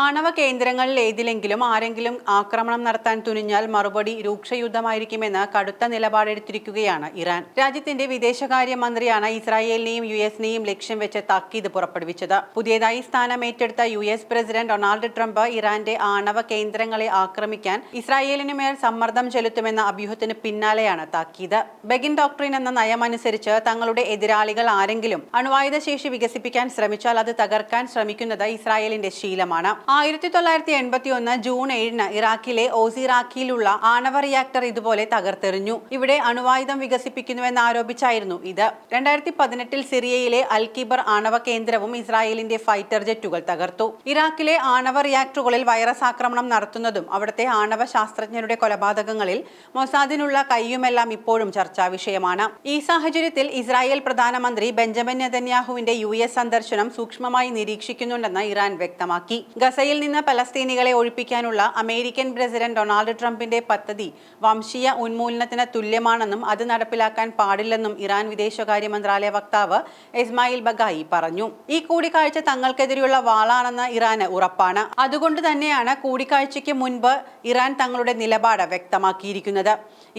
ആണവ കേന്ദ്രങ്ങളിൽ ഏതിലെങ്കിലും ആരെങ്കിലും ആക്രമണം നടത്താൻ തുനിഞ്ഞാൽ മറുപടി രൂക്ഷയുദ്ധമായിരിക്കുമെന്ന് കടുത്ത നിലപാടെടുത്തിരിക്കുകയാണ് ഇറാൻ. രാജ്യത്തിന്റെ വിദേശകാര്യ മന്ത്രിയാണ് ഇസ്രായേലിനെയും യു എസിനെയും ലക്ഷ്യം വെച്ച് താക്കീത് പുറപ്പെടുവിച്ചത്. പുതിയതായി സ്ഥാനമേറ്റെടുത്ത U S president Donald Trump ഇറാന്റെ ആണവ കേന്ദ്രങ്ങളെ ആക്രമിക്കാൻ ഇസ്രായേലിന് മേൽ സമ്മർദ്ദം ചെലുത്തുമെന്ന അഭ്യൂഹത്തിന് പിന്നാലെയാണ് താക്കീത് ബെഗിൻ ഡോക്ടറിൻ എന്ന നയമനുസരിച്ച് തങ്ങളുടെ എതിരാളികൾ ആരെങ്കിലും അണുവായുധ ശേഷി വികസിപ്പിക്കാൻ ശ്രമിച്ചാൽ അത് തകർക്കാൻ ശ്രമിക്കുന്നത് ഇസ്രായേലിന്റെ ശീലമാണ്. ആയിരത്തി തൊള്ളായിരത്തി എൺപത്തി ഒന്ന് ജൂൺ ഏഴിന് ഇറാഖിലെ ഓസിറാഖിയിലുള്ള ആണവ റിയാക്ടർ ഇതുപോലെ തകർത്തെറിഞ്ഞു. ഇവിടെ അണുവായുധം വികസിപ്പിക്കുന്നുവെന്ന് ആരോപിച്ചായിരുന്നു ഇത്. രണ്ടായിരത്തി പതിനെട്ടിൽ സിറിയയിലെ അൽകിബർ ആണവ കേന്ദ്രവും ഇസ്രായേലിന്റെ ഫൈറ്റർ ജെറ്റുകൾ തകർത്തു. ഇറാഖിലെ ആണവ റിയാക്ടറുകളിൽ വൈറസ് ആക്രമണം നടത്തുന്നതും അവിടുത്തെ ആണവ ശാസ്ത്രജ്ഞരുടെ കൊലപാതകങ്ങളിൽ മൊസാദിനുള്ള കയ്യുമെല്ലാം ഇപ്പോഴും ചർച്ചാ വിഷയമാണ്. ഈ സാഹചര്യത്തിൽ ഇസ്രായേൽ പ്രധാനമന്ത്രി ബെഞ്ചമിൻ നെതന്യാഹുവിന്റെ യു എസ് സന്ദർശനം സൂക്ഷ്മമായി നിരീക്ഷിക്കുന്നുണ്ടെന്ന് ഇറാൻ വ്യക്തമാക്കി. ഗസയിൽ നിന്ന് പലസ്തീനികളെ ഒഴിപ്പിക്കാനുള്ള അമേരിക്കൻ പ്രസിഡന്റ് ഡൊണാൾഡ് ട്രംപിന്റെ പദ്ധതി വംശീയ ഉന്മൂലനത്തിന് തുല്യമാണെന്നും അത് നടപ്പിലാക്കാൻ പാടില്ലെന്നും ഇറാൻ വിദേശകാര്യ മന്ത്രാലയ വക്താവ് ഇസ്മായിൽ ബഗായി പറഞ്ഞു. ഈ കൂടിക്കാഴ്ച തങ്ങൾക്കെതിരെയുള്ള വാളാണെന്ന് ഇറാന് ഉറപ്പാണ്. അതുകൊണ്ട് തന്നെയാണ് കൂടിക്കാഴ്ചയ്ക്ക് മുൻപ് ഇറാൻ തങ്ങളുടെ നിലപാട് വ്യക്തമാക്കിയിരിക്കുന്നത്.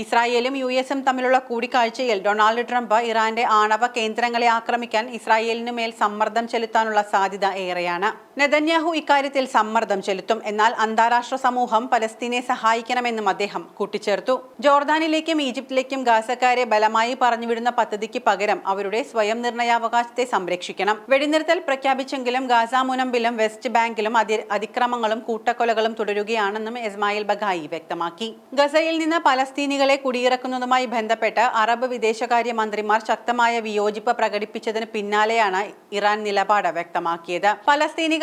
ഇസ്രായേലും യു തമ്മിലുള്ള കൂടിക്കാഴ്ചയിൽ ഡൊണാൾഡ് ട്രംപ് ഇറാന്റെ ആണവ കേന്ദ്രങ്ങളെ ആക്രമിക്കാൻ ഇസ്രായേലിനു മേൽ സമ്മർദ്ദം ചെലുത്താനുള്ള സാധ്യത ഏറെയാണ്. നെതന്യാഹു ഇക്കാര്യത്തിൽ സമ്മർദ്ദം ചെലുത്തും. എന്നാൽ അന്താരാഷ്ട്ര സമൂഹം പലസ്തീനെ സഹായിക്കണമെന്നും അദ്ദേഹം കൂട്ടിച്ചേർത്തു. ജോർദാനിലേക്കും ഈജിപ്തിലേക്കും ഗാസക്കാരെ ബലമായി പറഞ്ഞുവിടുന്ന പദ്ധതിക്ക് പകരം അവരുടെ സ്വയം നിർണയാവകാശത്തെ സംരക്ഷിക്കണം. വെടിനിർത്തൽ പ്രഖ്യാപിച്ചെങ്കിലും ഗാസ മുനമ്പിലും വെസ്റ്റ് ബാങ്കിലും അതി- അതിക്രമങ്ങളും കൂട്ടക്കൊലകളും തുടരുകയാണെന്നും ഇസ്മായിൽ ബഗായി വ്യക്തമാക്കി. ഗസയിൽ നിന്ന് പലസ്തീനികളെ കുടിയിറക്കുന്നതുമായി ബന്ധപ്പെട്ട് അറബ് വിദേശകാര്യ മന്ത്രിമാർ ശക്തമായ വിയോജിപ്പ് പ്രകടിപ്പിച്ചതിന് പിന്നാലെയാണ് ഇറാൻ നിലപാട് വ്യക്തമാക്കിയത്.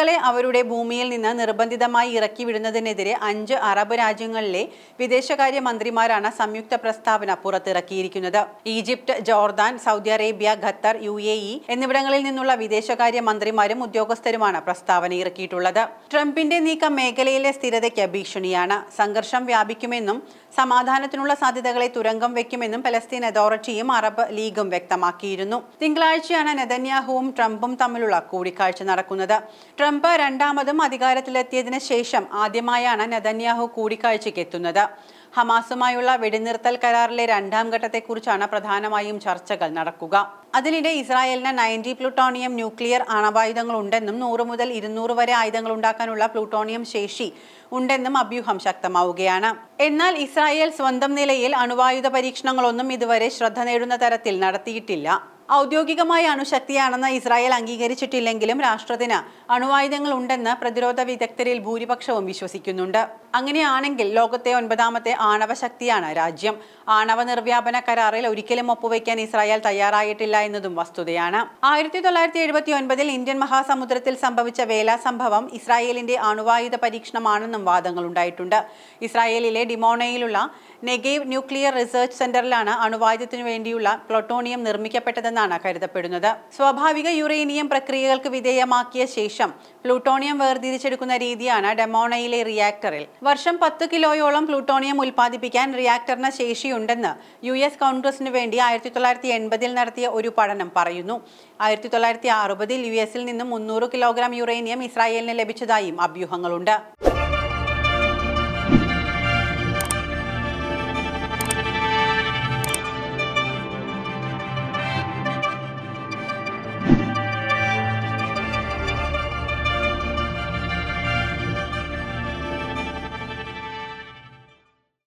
പലസ്തീനികളെ അവരുടെ ഭൂമിയിൽ നിന്ന് നിർബന്ധിതമായി ഇറക്കി വിടുന്നതിനെതിരെ അഞ്ച് അറബ് രാജ്യങ്ങളിലെ വിദേശകാര്യ മന്ത്രിമാരാണ് സംയുക്ത പ്രസ്താവന പുറത്തിറക്കിയിരിക്കുന്നത്. Egypt Jordan Saudi Arabia Qatar U A E എന്നിവിടങ്ങളിൽ നിന്നുള്ള വിദേശകാര്യ മന്ത്രിമാരും ഉദ്യോഗസ്ഥരുമാണ് പ്രസ്താവന ഇറക്കിയിട്ടുള്ളത്. ട്രംപിന്റെ നീക്കം മേഖലയിലെ സ്ഥിരതയ്ക്ക് ഭീഷണിയാണ്. സംഘർഷം വ്യാപിക്കുമെന്നും സമാധാനത്തിനുള്ള സാധ്യതകളെ തുരങ്കം വയ്ക്കുമെന്നും പലസ്തീൻ അതോറിറ്റിയും അറബ് ലീഗും വ്യക്തമാക്കിയിരുന്നു. തിങ്കളാഴ്ചയാണ് നെതന്യാഹുവും ട്രംപും തമ്മിലുള്ള കൂടിക്കാഴ്ച നടക്കുന്നത്. ട്രംപ് രണ്ടാമതും അധികാരത്തിലെത്തിയതിനു ശേഷം ആദ്യമായാണ് നെതന്യാഹു കൂടിക്കാഴ്ചയ്ക്ക് എത്തുന്നത്. ഹമാസുമായുള്ള വെടിനിർത്തൽ കരാറിലെ രണ്ടാം ഘട്ടത്തെക്കുറിച്ചാണ് പ്രധാനമായും ചർച്ചകൾ നടക്കുക. അതിനിടെ ഇസ്രായേലിന് നയന്റി പ്ലൂട്ടോണിയം ന്യൂക്ലിയർ അണവായുധങ്ങൾ ഉണ്ടെന്നും നൂറ് മുതൽ ഇരുന്നൂറ് വരെ ആയുധങ്ങൾ ഉണ്ടാക്കാനുള്ള പ്ലൂട്ടോണിയം ശേഷി ഉണ്ടെന്നും അഭ്യൂഹം ശക്തമാവുകയാണ്. എന്നാൽ ഇസ്രായേൽ സ്വന്തം നിലയിൽ അണുവായുധ പരീക്ഷണങ്ങളൊന്നും ഇതുവരെ ശ്രദ്ധ നേടുന്ന തരത്തിൽ നടത്തിയിട്ടില്ല. ഔദ്യോഗികമായ അണുശക്തിയാണെന്ന് ഇസ്രായേൽ അംഗീകരിച്ചിട്ടില്ലെങ്കിലും രാഷ്ട്രത്തിന് അണുവായുധങ്ങൾ ഉണ്ടെന്ന് പ്രതിരോധ വിദഗ്ധരിൽ ഭൂരിപക്ഷവും വിശ്വസിക്കുന്നുണ്ട്. അങ്ങനെയാണെങ്കിൽ ലോകത്തെ ഒൻപതാമത്തെ ആണവ ശക്തിയാണ് രാജ്യം. ആണവ നിർവ്യാപന കരാറിൽ ഒരിക്കലും ഒപ്പുവയ്ക്കാൻ ഇസ്രായേൽ തയ്യാറായിട്ടില്ല എന്നതും വസ്തുതയാണ്. ആയിരത്തി തൊള്ളായിരത്തി എഴുപത്തി ഒൻപതിൽ ഇന്ത്യൻ മഹാസമുദ്രത്തിൽ സംഭവിച്ച വേലാ സംഭവം ഇസ്രായേലിന്റെ അണുവായുധ പരീക്ഷണമാണെന്നും വാദങ്ങളുണ്ടായിട്ടുണ്ട്. ഇസ്രായേലിലെ ഡിമോണയിലുള്ള നെഗേവ് ന്യൂക്ലിയർ റിസർച്ച് സെന്ററിലാണ് അണുവായുധത്തിനു വേണ്ടിയുള്ള പ്ലൂട്ടോണിയം നിർമ്മിക്കപ്പെട്ടതെന്നാണ് കരുതപ്പെടുന്നത്. സ്വാഭാവിക യുറേനിയം പ്രക്രിയകൾക്ക് വിധേയമാക്കിയ ശേഷം പ്ലൂട്ടോണിയം വേർതിരിച്ചെടുക്കുന്ന രീതിയാണ് ഡെമോണയിലെ റിയാക്ടറിൽ. വർഷം പത്ത് കിലോയോളം പ്ലൂട്ടോണിയം ഉൽപ്പാദിപ്പിക്കാൻ റിയാക്ടറിന് ശേഷിയുണ്ടെന്ന് യു എസ് കോൺഗ്രസിന് വേണ്ടി ആയിരത്തി തൊള്ളായിരത്തി എൺപതിൽ നടത്തിയ ഒരു പഠനം പറയുന്നു. ആയിരത്തി തൊള്ളായിരത്തി അറുപതിൽ യു എസിൽ നിന്നും മുന്നൂറ് കിലോഗ്രാം യുറേനിയം ഇസ്രായേലിന് ലഭിച്ചതായും അഭ്യൂഹങ്ങളുണ്ട്.